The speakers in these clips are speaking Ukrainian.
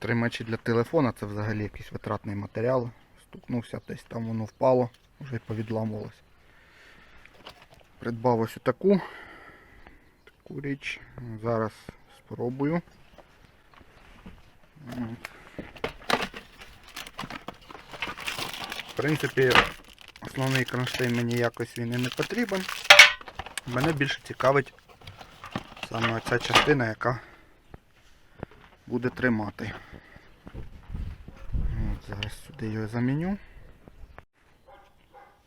Тримачі для телефона це взагалі якийсь витратний матеріал. Стукнувся десь там воно впало, вже повідламувалося. Придбав ось таку, таку річ. Зараз спробую. В принципі, основний кронштейн мені якось він і не потрібен. Мене більше цікавить саме ця частина, яка буде тримати. От, зараз сюди його заміню.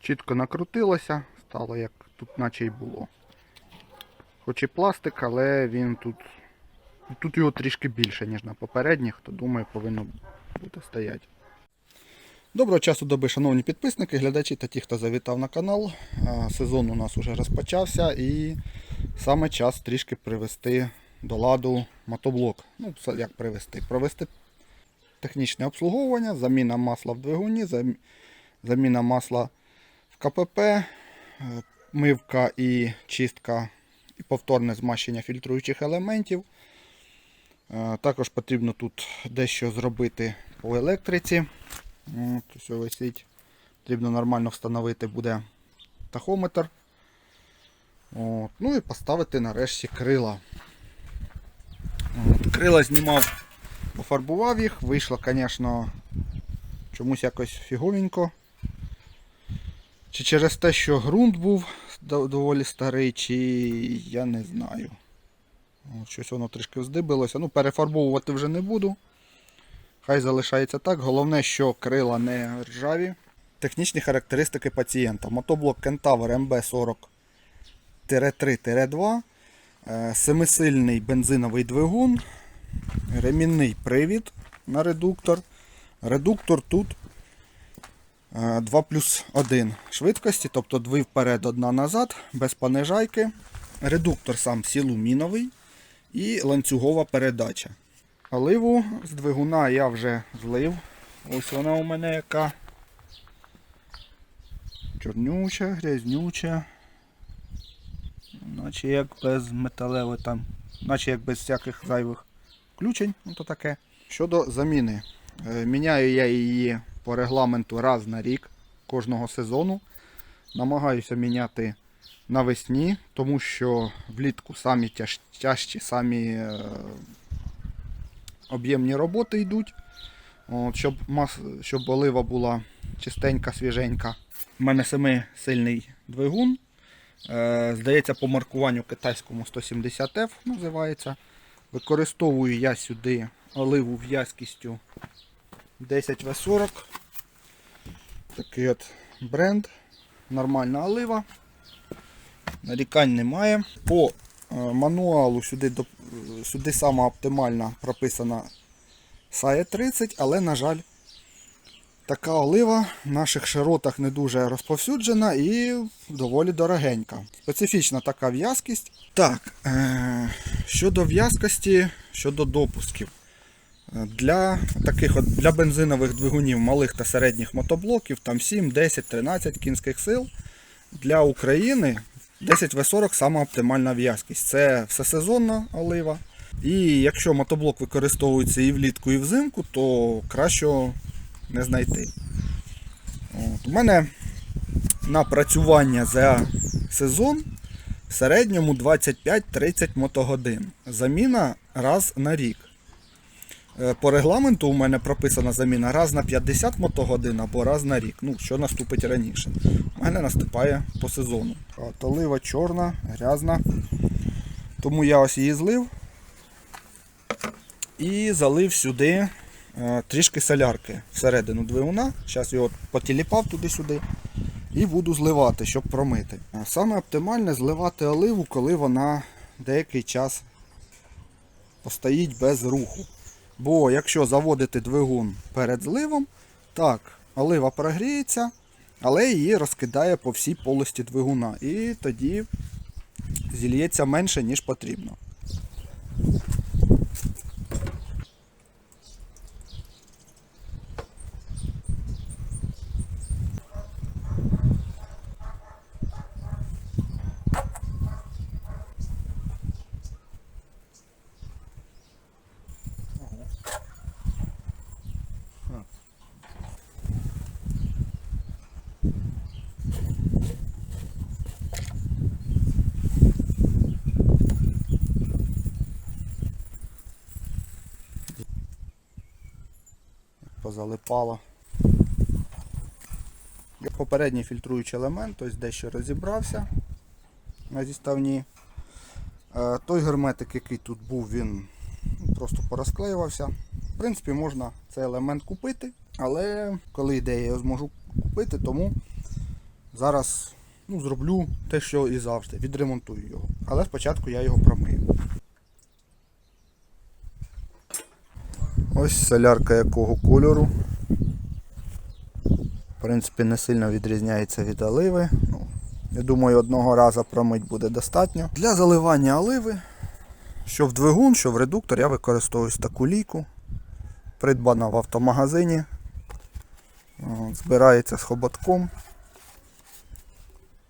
Чітко накрутилося, стало як тут наче й було. Хоч і пластик, але він тут. Тут його трішки більше, ніж на попередніх, то думаю повинно бути стояти. Доброго часу доби, шановні підписники, глядачі та ті, хто завітав на канал. Сезон у нас вже розпочався і саме час трішки привести до ладу мотоблок. Ну, як привести? Провести технічне обслуговування, заміна масла в двигуні, заміна масла в КПП, е, мивка і чистка і повторне змащення фільтруючих елементів. Е, Також потрібно тут дещо зробити по електриці. Ось висить. Потрібно нормально встановити буде тахометр. От, ну і поставити нарешті крила. Крила знімав, пофарбував їх, вийшло, звісно, чомусь якось фіговенько. Чи через те, що ґрунт був доволі старий, чи я не знаю. От, щось воно трішки вздибилося. Ну, перефарбовувати вже не буду. Хай залишається так. Головне, що крила не ржаві. Технічні характеристики пацієнта. Мотоблок Kentaur MB40-3-2, е, семисильний бензиновий двигун, ремінний привід на редуктор. Редуктор тут е, 2 плюс 1 швидкості, тобто дві вперед, одна назад, без понижайки. Редуктор сам сілуміновий і ланцюгова передача. Оливу з двигуна я вже злив. Ось вона у мене яка. Чорнюча, грязнюча. Наче як без металевої там, наче як без всяких зайвих включень, ну то таке. Щодо заміни. Е, Міняю я її по регламенту раз на рік кожного сезону. Намагаюся міняти навесні, тому що влітку самі тяж, тяжчі, самі е, об'ємні роботи йдуть. От, щоб, мас, щоб олива була чистенька, свіженька. У мене семисильний двигун. Е, здається, по маркуванню китайському 170F називається. Використовую я сюди оливу в'язкістю 10В40. Такий от бренд. Нормальна олива. Нарікань немає. По е, мануалу сюди, сюди сама оптимальна прописана SAE 30, але, на жаль, така олива в наших широтах не дуже розповсюджена і доволі дорогенька. Специфічна така в'язкість. Так, е- щодо в'язкості, щодо допусків. Е, Для таких от, для бензинових двигунів малих та середніх мотоблоків там 7, 10, 13 кінських сил. Для України 10В40 сама оптимальна в'язкість. Це всесезонна олива. І якщо мотоблок використовується і влітку, і взимку, то краще не знайти. От. У мене напрацювання за сезон в середньому 25-30 мотогодин. Заміна раз на рік. Е, По регламенту у мене прописана заміна раз на 50 мотогодин або раз на рік. Ну, що наступить раніше. У мене наступає по сезону. От, олива чорна, грязна. Тому я ось її злив і залив сюди трішки солярки всередину двигуна. Зараз його потіліпав туди-сюди і буду зливати, щоб промити. Саме оптимальне зливати оливу, коли вона деякий час постоїть без руху. Бо якщо заводити двигун перед зливом, так, олива прогріється, але її розкидає по всій полості двигуна. І тоді зільється менше, ніж потрібно. Позалипало. Попередній фільтруючий елемент, ось дещо розібрався на зіставні. Е, Той герметик, який тут був, він просто порозклеювався. В принципі, можна цей елемент купити, але коли йде, я його зможу купити, тому зараз ну, зроблю те, що і завжди, відремонтую його. Але спочатку я його промию. Ось солярка якого кольору. В принципі, не сильно відрізняється від оливи. Ну, я думаю, одного разу промить буде достатньо. Для заливання оливи, що в двигун, що в редуктор, я використовую таку лійку. Придбана в автомагазині. Збирається з хоботком.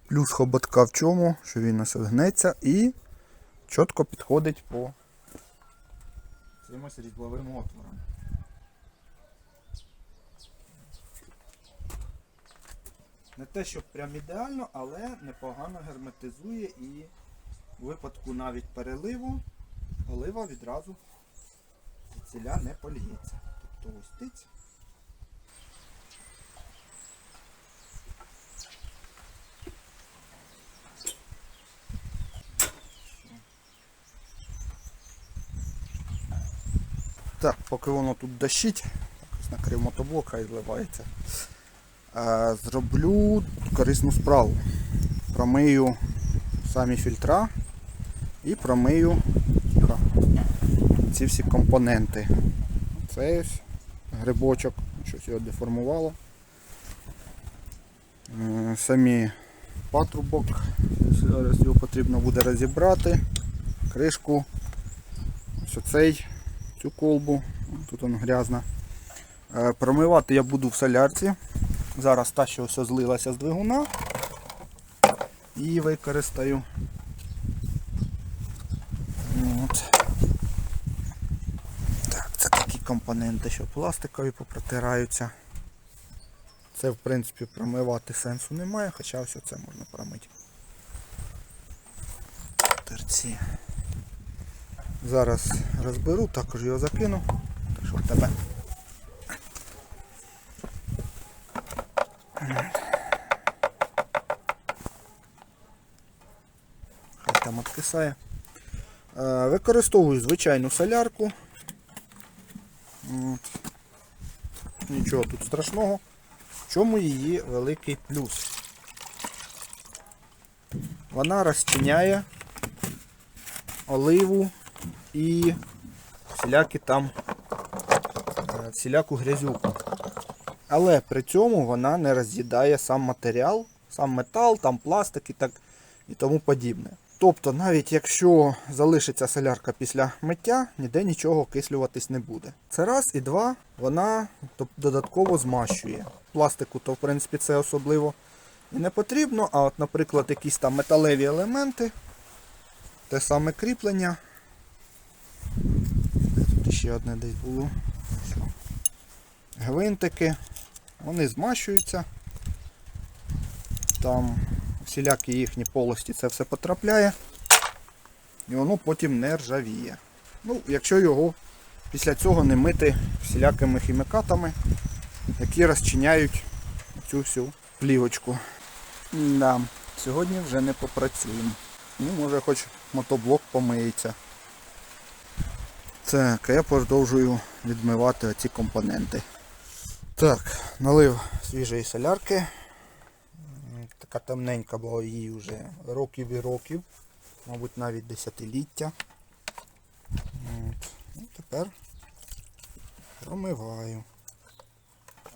Плюс хоботка в чому, що він ось гнеться і чітко підходить по цим ось різьбовим отворам. Не те, що прям ідеально, але непогано герметизує і у випадку навіть переливу олива відразу ціля не поліється. Тобто ось тиць. Так, поки воно тут дощить, накрив мотоблок, хай зливається. Е, Зроблю корисну справу. Промию самі фільтра і промию ха, ці всі компоненти. Це ось грибочок, щось його деформувало. Е, Самі патрубок, зараз його потрібно буде розібрати, кришку, ось оцей, цю колбу, тут воно грязна. Е, Промивати я буду в солярці. Зараз та, що все злилася з двигуна. І використаю. От. Так, це такі компоненти, що пластикові попротираються. Це в принципі промивати сенсу немає, хоча все це можна промити. Терці. Зараз розберу, також його закину. Так що тебе. Хай там откисає. Е, Використовую звичайну солярку. От. Нічого тут страшного. В чому її великий плюс? Вона розчиняє оливу і всілякі там е, всіляку грязюку. Але при цьому вона не роз'їдає сам матеріал, сам метал, там пластик і так і тому подібне. Тобто, навіть якщо залишиться солярка після миття, ніде нічого окислюватись не буде. Це раз і два, вона додатково змащує. Пластику, то в принципі це особливо і не потрібно. А от, наприклад, якісь там металеві елементи, те саме кріплення. Ще одне десь було. Гвинтики, вони змащуються. Там всілякі їхні полості це все потрапляє. І воно потім не ржавіє. Ну, якщо його після цього не мити всілякими хімікатами, які розчиняють цю всю плівочку. Да, сьогодні вже не попрацюємо. Ну, може хоч мотоблок помиється. Так, я продовжую відмивати оці компоненти. Так, налив свіжої солярки. Така темненька була її вже років і років. Мабуть, навіть десятиліття. От. Ну, тепер промиваю.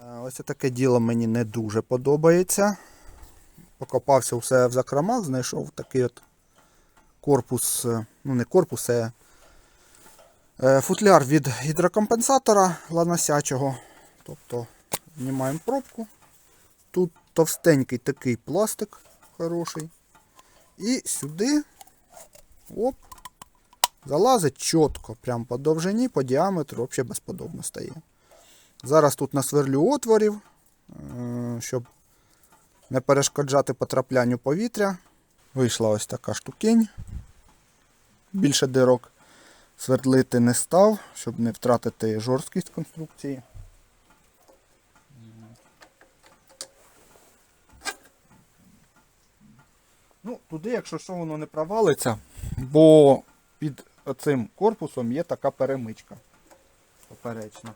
Е, Ось таке діло мені не дуже подобається. Покопався все в закромах, знайшов такий от корпус, е, ну не корпус, а футляр від гідрокомпенсатора ланосячого. Тобто знімаємо пробку. Тут товстенький такий пластик хороший. І сюди оп, залазить чітко, прям по довжині, по діаметру, взагалі безподобно стає. Зараз тут насверлю отворів, е, щоб не перешкоджати потраплянню повітря. Вийшла ось така штукінь. Більше дирок свердлити не став, щоб не втратити жорсткість конструкції. Ну, Туди, якщо що, воно не провалиться, бо під цим корпусом є така перемичка поперечна.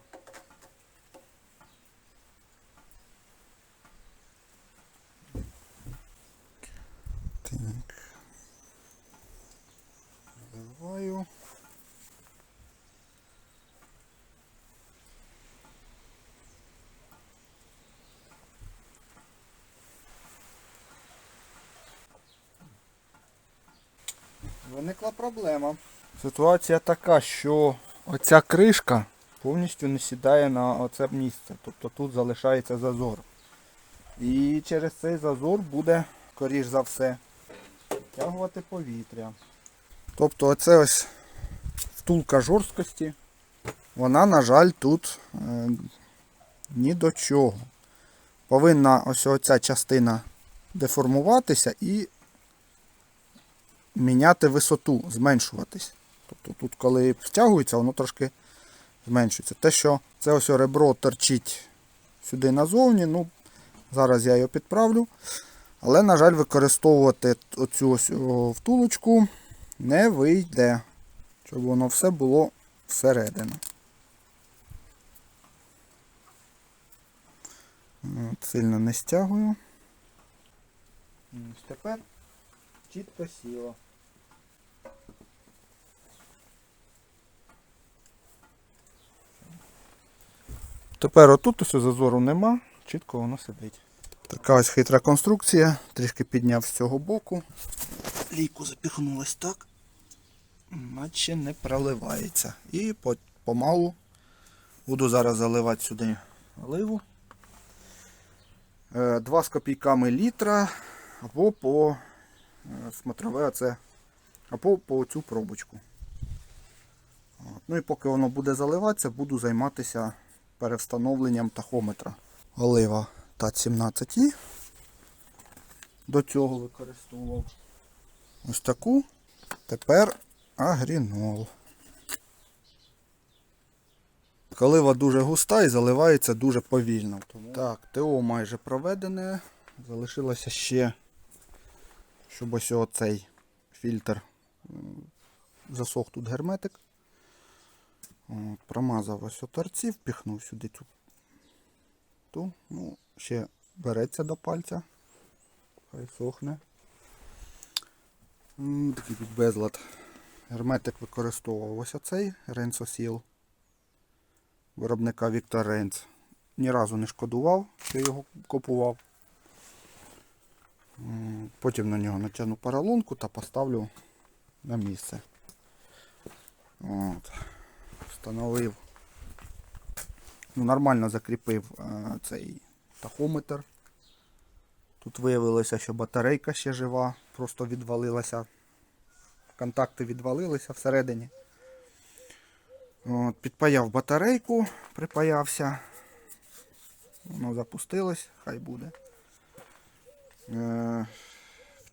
Виникла проблема. Ситуація така, що оця кришка повністю не сідає на оце місце. Тобто тут залишається зазор. І через цей зазор буде, скоріш за все, втягувати повітря. Тобто оце ось втулка жорсткості, вона, на жаль, тут е, ні до чого. Повинна ось оця частина деформуватися і міняти висоту, зменшуватись. Тобто тут, коли втягується, воно трошки зменшується. Те, що це ось ребро торчить сюди назовні, ну, зараз я його підправлю. Але, на жаль, використовувати оцю ось втулочку не вийде, щоб воно все було всередину. Сильно не стягую. Ось тепер чітко сіло. Тепер отут ось зазору нема, чітко воно сидить. Така ось хитра конструкція, трішки підняв з цього боку. Лійку запіхнулась так, наче не проливається. І помалу буду зараз заливати сюди оливу. Е, Два з копійками літра або по смотрове оце, або по цю пробочку. От. Ну і поки воно буде заливатися, буду займатися перевстановленням тахометра. Олива ТАТ-17І. До цього використовував ось таку. Тепер агрінол. Колива дуже густа і заливається дуже повільно. Тому... Так, ТО майже проведене. Залишилося ще, щоб ось оцей фільтр засох тут герметик. От, промазав ось торці, впіхнув сюди цю ту. Ну, ще береться до пальця. Хай сохне. Такий тут безлад. Герметик використовував ось оцей Ренсосіл виробника Віктор Рейнц. Ні разу не шкодував, що його купував. Потім на нього натягну поролонку та поставлю на місце. От. Встановив. Ну, нормально закріпив е, цей тахометр. Тут виявилося, що батарейка ще жива, просто відвалилася. Контакти відвалилися всередині. От, підпаяв батарейку, припаявся. Воно запустилось, хай буде. Е,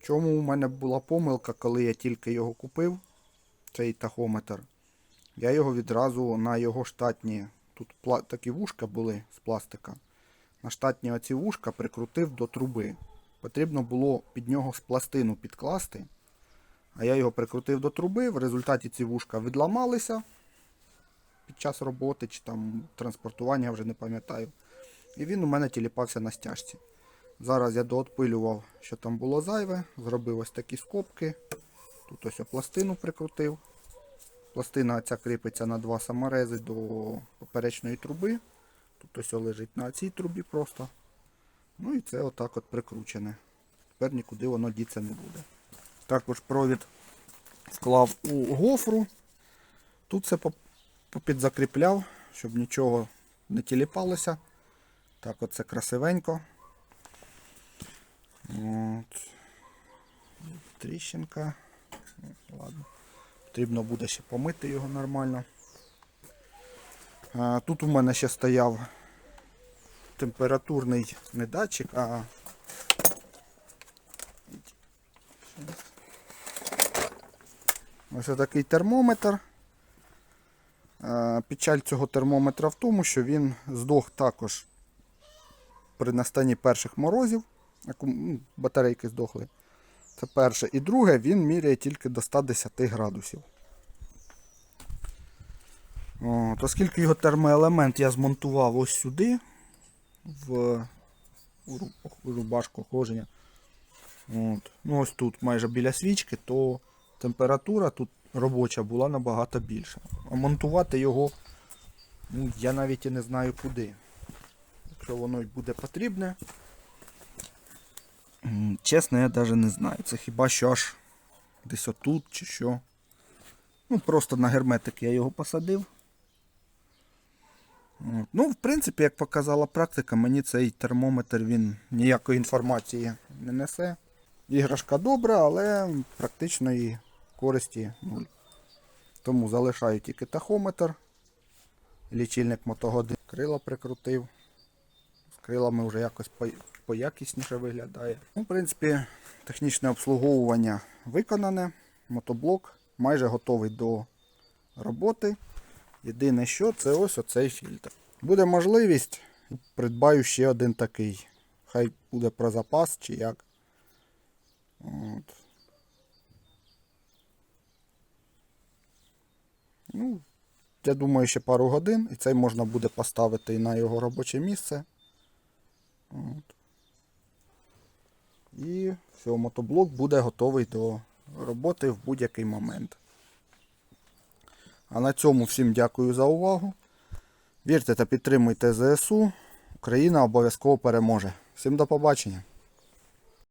чому у мене була помилка, коли я тільки його купив, цей тахометр. Я його відразу на його штатні, тут такі вушка були з пластика. На штатні оці вушка прикрутив до труби. Потрібно було під нього з пластину підкласти. А я його прикрутив до труби, в результаті ці вушка відламалися під час роботи чи там транспортування, я вже не пам'ятаю. І він у мене тіліпався на стяжці. Зараз я доотпилював, що там було зайве, зробив ось такі скобки. Тут ось пластину прикрутив. Пластина ця кріпиться на два саморези до поперечної труби. Тут ось лежить на цій трубі просто. Ну і це отак от прикручене. Тепер нікуди воно діться не буде. Також провід склав у гофру. Тут все попідзакріпляв, щоб нічого не тіліпалося. Так, оце красивенько. От. Тріщинка. Ладно. Потрібно буде ще помити його нормально. Тут у мене ще стояв температурний не датчик, а ось такий термометр. Печаль цього термометра в тому, що він здох також при настанні перших морозів. Ну, Батарейки здохли. Це перше. І друге, він міряє тільки до 110 градусів. От, оскільки його термоелемент я змонтував ось сюди, в рубашку охолодження. От. Ну, ось тут майже біля свічки, то температура тут робоча була набагато більша. А монтувати його ну, я навіть і не знаю куди. Якщо воно буде потрібне. Чесно, я навіть не знаю. Це хіба що аж десь отут чи що. Ну, просто на герметик я його посадив. Ну, в принципі, як показала практика, мені цей термометр він ніякої інформації не несе. Іграшка добра, але практичної користі нуль. Тому залишаю тільки тахометр, лічильник мотогодин. Крила прикрутив. Крилами вже якось поякісніше виглядає. Ну, в принципі, технічне обслуговування виконане. Мотоблок майже готовий до роботи. Єдине що, це ось оцей фільтр. Буде можливість, придбаю ще один такий. Хай буде про запас чи як. От. Ну, я думаю, ще пару годин, і цей можна буде поставити і на його робоче місце. От. І все, мотоблок буде готовий до роботи в будь-який момент. А на цьому всім дякую за увагу. Вірте та підтримуйте ЗСУ. Україна обов'язково переможе. Всім до побачення.